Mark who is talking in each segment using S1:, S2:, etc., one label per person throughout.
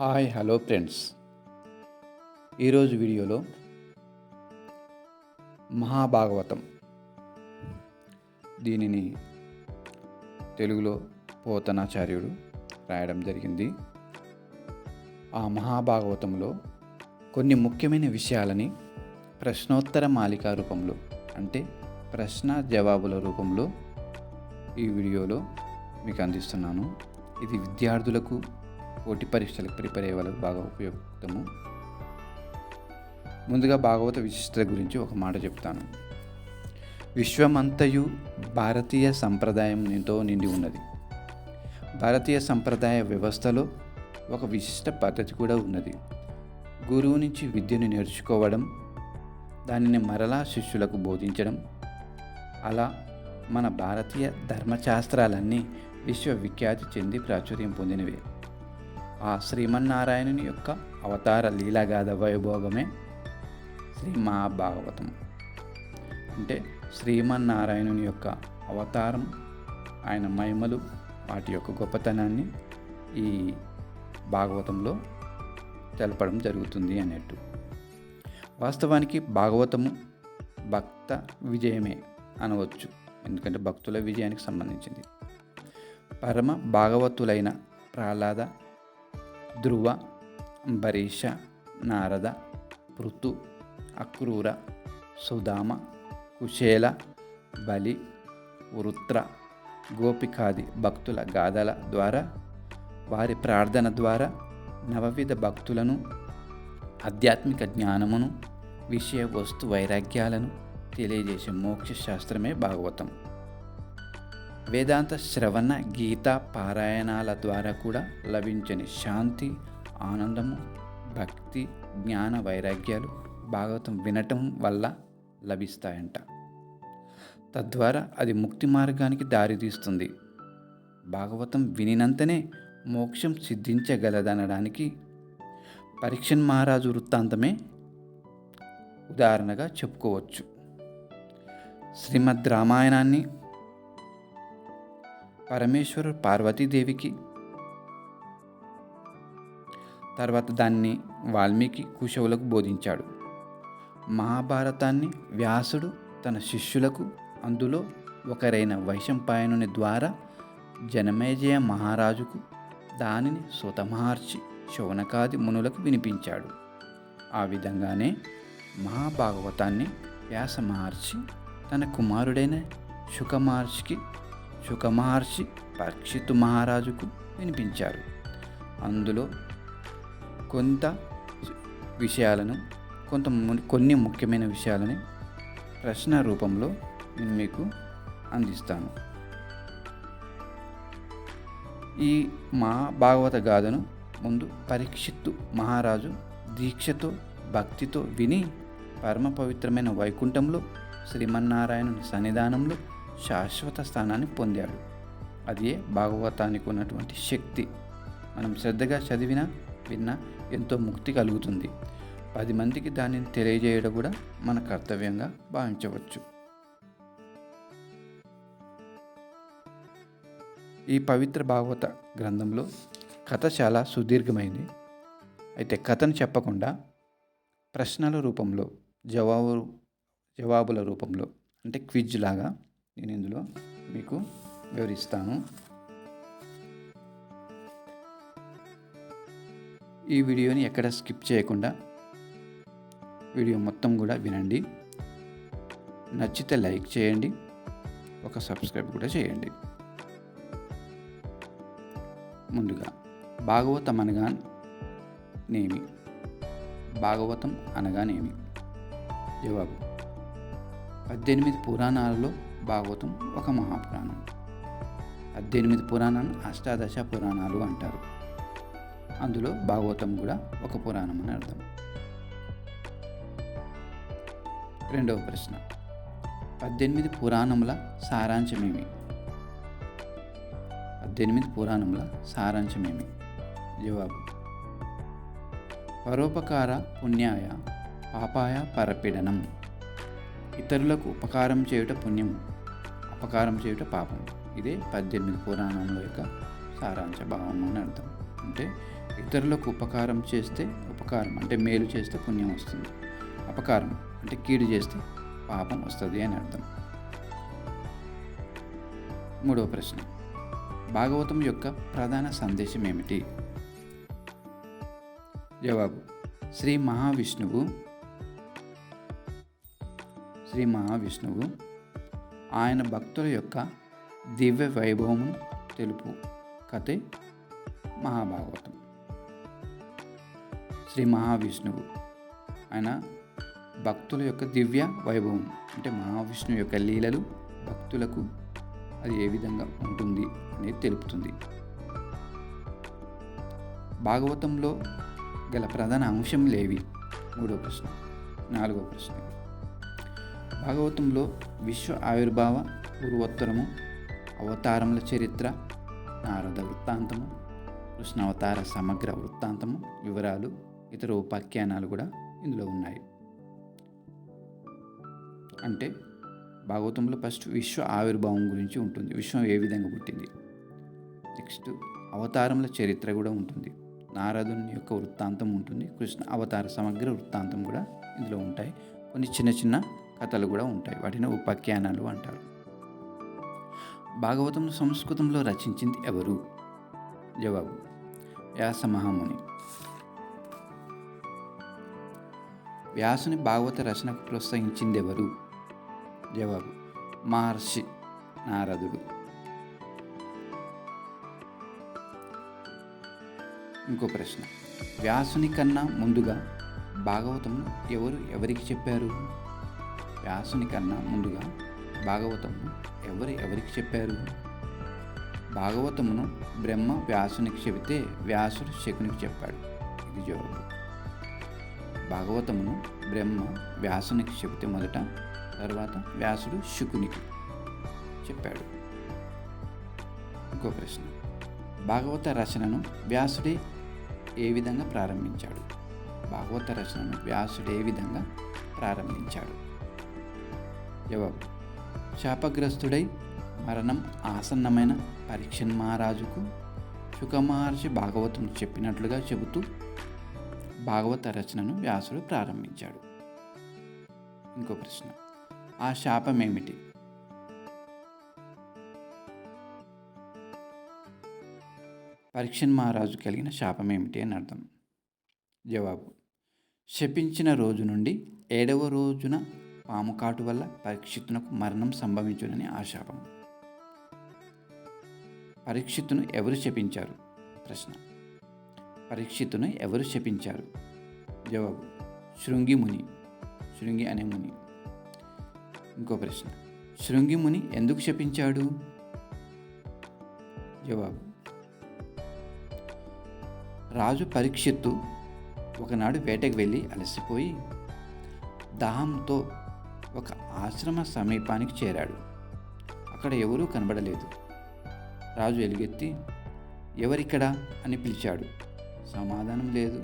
S1: Hi hello friends. ఈరోజు వీడియోలో మహాభాగవతం. దీనిని తెలుగులో పోతనాచార్యుడు రాయడం జరిగింది. ఆ మహాభాగవతంలో కొన్ని ముఖ్యమైన విషయాలని ప్రశ్నోత్తర మాలిక రూపంలో అంటే ప్రశ్న జవాబుల రూపంలో ఈ వీడియోలో మీకు అందిస్తున్నాను. ఇది విద్యార్థులకు పోటీ పరీక్షలకు ప్రిపేర్ అయ్యే వాళ్ళకు బాగా ఉపయుక్తము ముందుగా భాగవత విశిష్టత గురించి ఒక మాట చెప్తాను. విశ్వమంతయు భారతీయ సంప్రదాయం ఎంతో నిండి ఉన్నది. భారతీయ సంప్రదాయ వ్యవస్థలో ఒక విశిష్ట పద్ధతి కూడా ఉన్నది. గురువు నుంచి విద్యను నేర్చుకోవడం దానిని మరలా శిష్యులకు బోధించడం అలా మన భారతీయ ధర్మశాస్త్రాలన్నీ విశ్వవిఖ్యాతి చెంది ప్రాచుర్యం పొందినవే. ఆ శ్రీమన్నారాయణుని యొక్క అవతార లీలాగాథ వైభోగమే శ్రీ మహాభాగవతం అంటే శ్రీమన్నారాయణుని యొక్క అవతారం ఆయన మహిమలు వాటి యొక్క గొప్పతనాన్ని ఈ భాగవతంలో తెలపడం జరుగుతుంది అన్నట్టు. వాస్తవానికి భాగవతము భక్త విజయమే అనవచ్చు ఎందుకంటే భక్తుల విజయానికి సంబంధించింది. పరమ భాగవతులైన ప్రహ్లాద ధ్రువ భరీష నారద పృతు అక్రూర సుధామ కుశేల బలి వృత్ర గోపికాది భక్తుల గాథల ద్వారా వారి ప్రార్థన ద్వారా నవవిధ భక్తులను ఆధ్యాత్మిక జ్ఞానమును విషయ వస్తు వైరాగ్యాలను తెలియజేసే మోక్ష శాస్త్రమే భాగవతం వేదాంత శ్రవణ గీత పారాయణాల ద్వారా కూడా లభించని శాంతి ఆనందము భక్తి జ్ఞాన వైరాగ్యాలు భాగవతం వినటం వల్ల లభిస్తాయంట. తద్వారా అది ముక్తి మార్గానికి దారితీస్తుంది. భాగవతం వినినంతనే మోక్షం సిద్ధించగలదనడానికి పరీక్షన్ మహారాజు వృత్తాంతమే ఉదాహరణగా చెప్పుకోవచ్చు. శ్రీమద్ రామాయణాన్ని పరమేశ్వరుడు పార్వతీదేవికి తర్వాత దాన్ని వాల్మీకి కుశవులకు బోధించాడు. మహాభారతాన్ని వ్యాసుడు తన శిష్యులకు అందులో ఒకరైన వైశంపాయనుని ద్వారా జనమేజయ మహారాజుకు దానిని సుతమహర్షి శౌనకాది మునులకు వినిపించాడు. ఆ విధంగానే మహాభాగవతాన్ని వ్యాస మహర్షి తన కుమారుడైన శుక మహర్షికి శుకమహర్షి పరీక్షితు మహారాజుకు వినిపించారు. అందులో కొంత విషయాలను కొంత ము- కొన్ని ముఖ్యమైన విషయాలని ప్రశ్న రూపంలో నేను మీకు అందిస్తాను. ఈ మా భాగవత గాథను ముందు పరీక్షిత్తు మహారాజు దీక్షతో భక్తితో విని పరమ పవిత్రమైన వైకుంఠంలో శ్రీమన్నారాయణుని సన్నిధానంలో శాశ్వత స్థానాన్ని పొందాడు. అదే భాగవతానికి ఉన్నటువంటి శక్తి. మనం శ్రద్ధగా చదివినా విన్నా ఎంతో ముక్తి కలుగుతుంది. పది మందికి దానిని తెలియజేయడం కూడా మన కర్తవ్యంగా భావించవచ్చు. ఈ పవిత్ర భాగవత గ్రంథంలో కథ చాలా సుదీర్ఘమైంది. అయితే కథను చెప్పకుండా ప్రశ్నల రూపంలో జవాబు జవాబుల రూపంలో అంటే క్విజ్ లాగా నేను ఇందులో మీకు వివరిస్తాను. ఈ వీడియోని ఎక్కడ స్కిప్ చేయకుండా వీడియో మొత్తం కూడా వినండి. నచ్చితే లైక్ చేయండి. ఒక సబ్స్క్రైబ్ కూడా చేయండి. ముందుగా భాగవతం అనగా నేమి. భాగవతం అనగానేమి జవాబు. పద్దెనిమిది పురాణాలలో భాగవతం ఒక మహాపురాణం. పద్దెనిమిది పురాణాలను అష్టాదశ పురాణాలు అంటారు. అందులో భాగవతం కూడా ఒక పురాణం అని అర్థం. రెండవ ప్రశ్న. పద్దెనిమిది పురాణముల సారాంశమేమి? పద్దెనిమిది పురాణముల సారాంశమేమి? జవాబు. పరోపకార పుణ్యాయ పాపాయ పరపీడనం. ఇతరులకు ఉపకారం చేయుట పుణ్యం అపకారం చేయుట పాపం. ఇదే పద్దెనిమిది పురాణముల యొక్క సారాంశ భావం అని అర్థం. అంటే ఇతరులకు ఉపకారం చేస్తే ఉపకారం అంటే మేలు చేస్తే పుణ్యం వస్తుంది. అపకారం అంటే కీడు చేస్తే పాపం వస్తుంది అని అర్థం. మూడవ ప్రశ్న. భాగవతం యొక్క ప్రధాన సందేశం ఏమిటి? జవాబు. శ్రీ మహావిష్ణువు. శ్రీ మహావిష్ణువు ఆయన భక్తుల యొక్క దివ్య వైభవము తెలుపు. కథే మహాభాగవతం. శ్రీ మహావిష్ణువు. ఆయన భక్తుల యొక్క దివ్య వైభవం. అంటే మహావిష్ణువు యొక్క లీలలు భక్తులకు అది ఏ విధంగా ఉంటుంది అనేది తెలుపుతుంది. భాగవతంలో గల ప్రధాన అంశం లేవి. మూడో ప్రశ్న. నాలుగో ప్రశ్న. భాగవతంలో విశ్వ ఆవిర్భావ పూర్వోత్తరము అవతారముల చరిత్ర నారద వృత్తాంతము కృష్ణ అవతార సమగ్ర వృత్తాంతము వివరాలు ఇతర ఉపాఖ్యానాలు కూడా ఇందులో ఉన్నాయి. అంటే భాగవతంలో ఫస్ట్ విశ్వ ఆవిర్భావం గురించి ఉంటుంది. విశ్వం ఏ విధంగా పుట్టింది? నెక్స్ట్ అవతారముల చరిత్ర కూడా ఉంటుంది. నారదుని యొక్క వృత్తాంతం ఉంటుంది. కృష్ణ అవతార సమగ్ర వృత్తాంతం కూడా ఇందులో ఉంటాయి. కొన్ని చిన్న చిన్న కథలు కూడా ఉంటాయి. వాటిని ఉపాఖ్యానాలు అంటారు. భాగవతం సంస్కృతంలో రచించింది ఎవరు? జవాబు. వ్యాస మహాముని. వ్యాసుని భాగవత రచనకు ప్రోత్సహించింది ఎవరు? జవాబు. మహర్షి నారదుడు. ఇంకో ప్రశ్న. వ్యాసుని కన్నా ముందుగా భాగవతం ఎవరు ఎవరికి చెప్పారు? వ్యాసుని కన్నా ముందుగా భాగవతమును ఎవరు ఎవరికి చెప్పారు? భాగవతమును బ్రహ్మ వ్యాసునికి చెబితే వ్యాసుడు శకునికి చెప్పాడు. ఇది జవాబు భాగవతమును బ్రహ్మ వ్యాసునికి చెబితే మొదట తర్వాత వ్యాసుడు శుకునికి చెప్పాడు. ఇంకో ప్రశ్న. భాగవత రచనను వ్యాసుడే ఏ విధంగా ప్రారంభించాడు? భాగవత రచనను వ్యాసుడు ఏ విధంగా ప్రారంభించాడు? జవాబు శాపగ్రస్తుడై మరణం ఆసన్నమైన పరీక్షన్ మహారాజుకు శుకమహర్షి భాగవతం చెప్పినట్లుగా చెబుతూ భాగవత రచనను వ్యాసుడు ప్రారంభించాడు. ఇంకో ప్రశ్న. ఆ శాపం ఏమిటి పరీక్షన్ మహారాజు కలిగిన శాపం ఏమిటి అని అర్థం. జవాబు. శపించిన రోజు నుండి ఏడవ రోజున పాము కాటు వల్ల పరీక్షిత్తునకు మరణం సంభవించునని ఆశాపం. పరీక్షిత్తును ఎవరు శపించారు? ప్రశ్న. పరీక్షిత్తును ఎవరు శపించారు? జవాబు. శృంగి ముని. శృంగి అనే ముని. ఇంకో ప్రశ్న. శృంగి ముని ఎందుకు శపించాడు? జవాబు. రాజు పరీక్షిత్తు ఒకనాడు వేటకు వెళ్ళి అలసిపోయి దాహంతో ఒక ఆశ్రమ సమీపానికి చేరాడు. అక్కడ ఎవరూ కనబడలేదు. రాజు ఎలుగెత్తి ఎవరిక్కడ? అని పిలిచాడు. సమాధానం లేదు.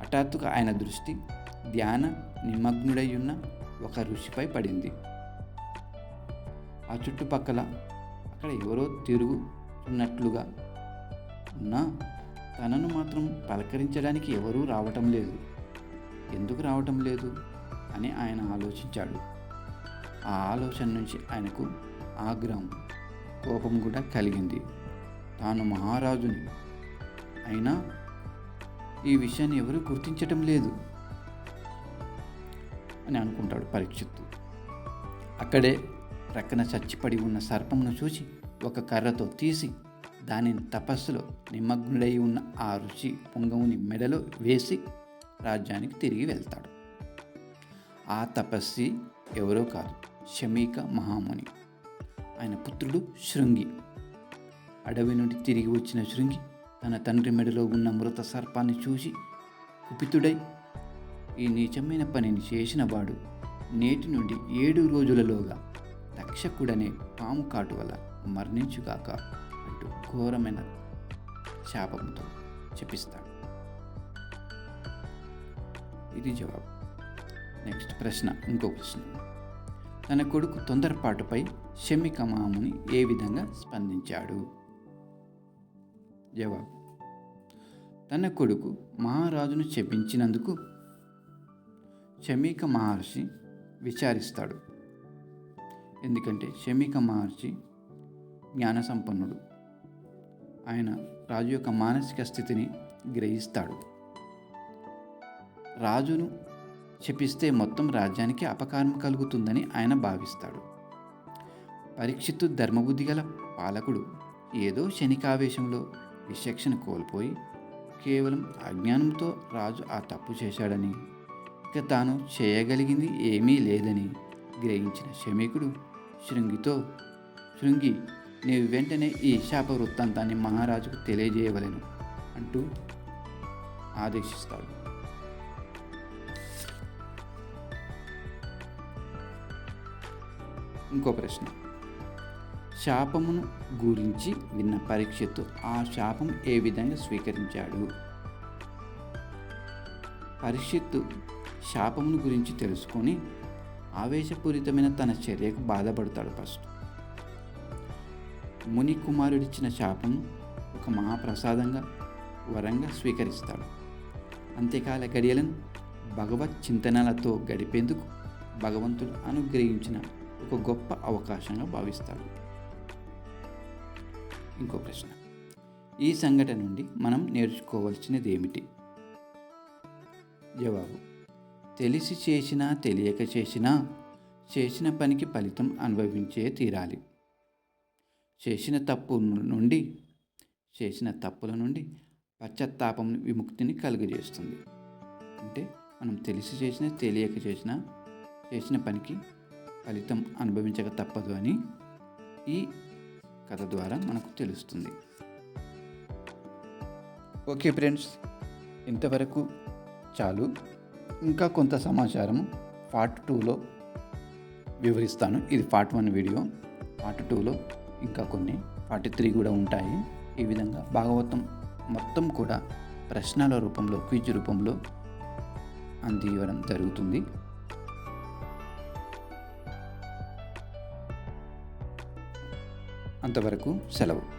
S1: హఠాత్తుగా ఆయన దృష్టి ధ్యాన నిమగ్నుడై ఉన్న ఒక ఋషిపై పడింది. ఆ చుట్టుపక్కల అక్కడ ఎవరో తిరుగుతున్నట్లుగా ఉన్నా తనను మాత్రం పలకరించడానికి ఎవరూ రావటం లేదు. ఎందుకు రావటం లేదు? అని ఆయన ఆలోచించాడు. ఆ ఆలోచన నుంచి ఆయనకు ఆగ్రహం కోపం కూడా కలిగింది. తాను మహారాజుని. అయినా ఈ విషయాన్ని ఎవరూ గుర్తించటం లేదు అని అనుకుంటాడు పరీక్షిత్తు. అక్కడే ప్రక్కన చచ్చిపడి ఉన్న సర్పమును చూసి ఒక కర్రతో తీసి దానిని తపస్సులో నిమగ్నుడై ఉన్న ఆ ఋషి పొంగవుని మెడలో వేసి రాజ్యానికి తిరిగి వెళ్తాడు. ఆ తపస్వి ఎవరో కాదు శమీక మహాముని. ఆయన పుత్రుడు శృంగి. అడవి నుండి తిరిగి వచ్చిన శృంగి తన తండ్రి మెడలో ఉన్న మృత సర్పాన్ని చూసి కుపితుడై ఈ నీచమైన పనిని చేసిన వాడు నేటి నుండి ఏడు రోజులలోగా తక్షకుడనే పాము కాటు వల్ల మరణించుగాక అంటూ ఘోరమైన శాపంతో చెప్పిస్తాడు. ఇది జవాబు. నెక్స్ట్ ప్రశ్న ఇంకో ప్రశ్న. తన కొడుకు తొందరపాటుపై షమిక మాముని ఏ విధంగా స్పందించాడు? జవాబు తన కొడుకు మహారాజును చెప్పించినందుకు శమీక మహర్షి విచారిస్తాడు. ఎందుకంటే శమీక మహర్షి జ్ఞాన సంపన్నుడు ఆయన రాజు యొక్క మానసిక స్థితిని గ్రహిస్తాడు. రాజును శపిస్తే మొత్తం రాజ్యానికి అపకారం కలుగుతుందని ఆయన భావిస్తాడు. పరీక్షిత్తు ధర్మబుద్ధి గల పాలకుడు ఏదో శనికావేశంలో విశక్షణ కోల్పోయి కేవలం అజ్ఞానంతో రాజు ఆ తప్పు చేశాడని ఇక తాను చేయగలిగింది ఏమీ లేదని గ్రహించిన శమీకుడు శృంగితో శృంగి నీవు వెంటనే ఈ శాప వృత్తాంతాన్ని మహారాజుకు తెలియజేయవలను అంటూ ఆదేశిస్తాడు. ఇంకో ప్రశ్న. శాపమును గురించి విన్న పరీక్షతో ఆ శాపం ఏ విధంగా స్వీకరించాడు? పరీక్షత్తు శాపమును గురించి తెలుసుకొని ఆవేశపూరితమైన తన చర్యకు బాధపడతాడు ఫస్ట్. ముని కుమారుడిచ్చిన శాపం ఒక మహాప్రసాదంగా వరంగా స్వీకరిస్తాడు. అంతేకాల గడియలను భగవత్ చింతనలతో గడిపేందుకు భగవంతుడు అనుగ్రహించిన ఒక గొప్ప అవకాశంగా భావిస్తాడు ఇంకో ప్రశ్న. ఈ సంఘటన నుండి మనం నేర్చుకోవాల్సినది ఏమిటి జవాబు. తెలిసి చేసినా తెలియక చేసినా చేసిన పనికి ఫలితం అనుభవించే తీరాలి. చేసిన తప్పు నుండి చేసిన తప్పుల నుండి పశ్చాత్తాపం విముక్తిని కలుగజేస్తుంది. అంటే మనం తెలిసి చేసినా తెలియక చేసినా చేసిన పనికి ఫలితం అనుభవించక తప్పదు అని ఈ కథ ద్వారా మనకు తెలుస్తుంది. ఓకే ఫ్రెండ్స్ ఇంతవరకు చాలు. ఇంకా కొంత సమాచారం పార్ట్ టూలో వివరిస్తాను. ఇది పార్ట్ వన్ వీడియో. పార్ట్ టూలో ఇంకా కొన్ని. పార్ట్ త్రీ కూడా ఉంటాయి. ఈ విధంగా భాగవతం మొత్తం కూడా ప్రశ్నల రూపంలో క్విజ్ రూపంలో అందివ్వడం జరుగుతుంది. అంతవరకు సెలవు.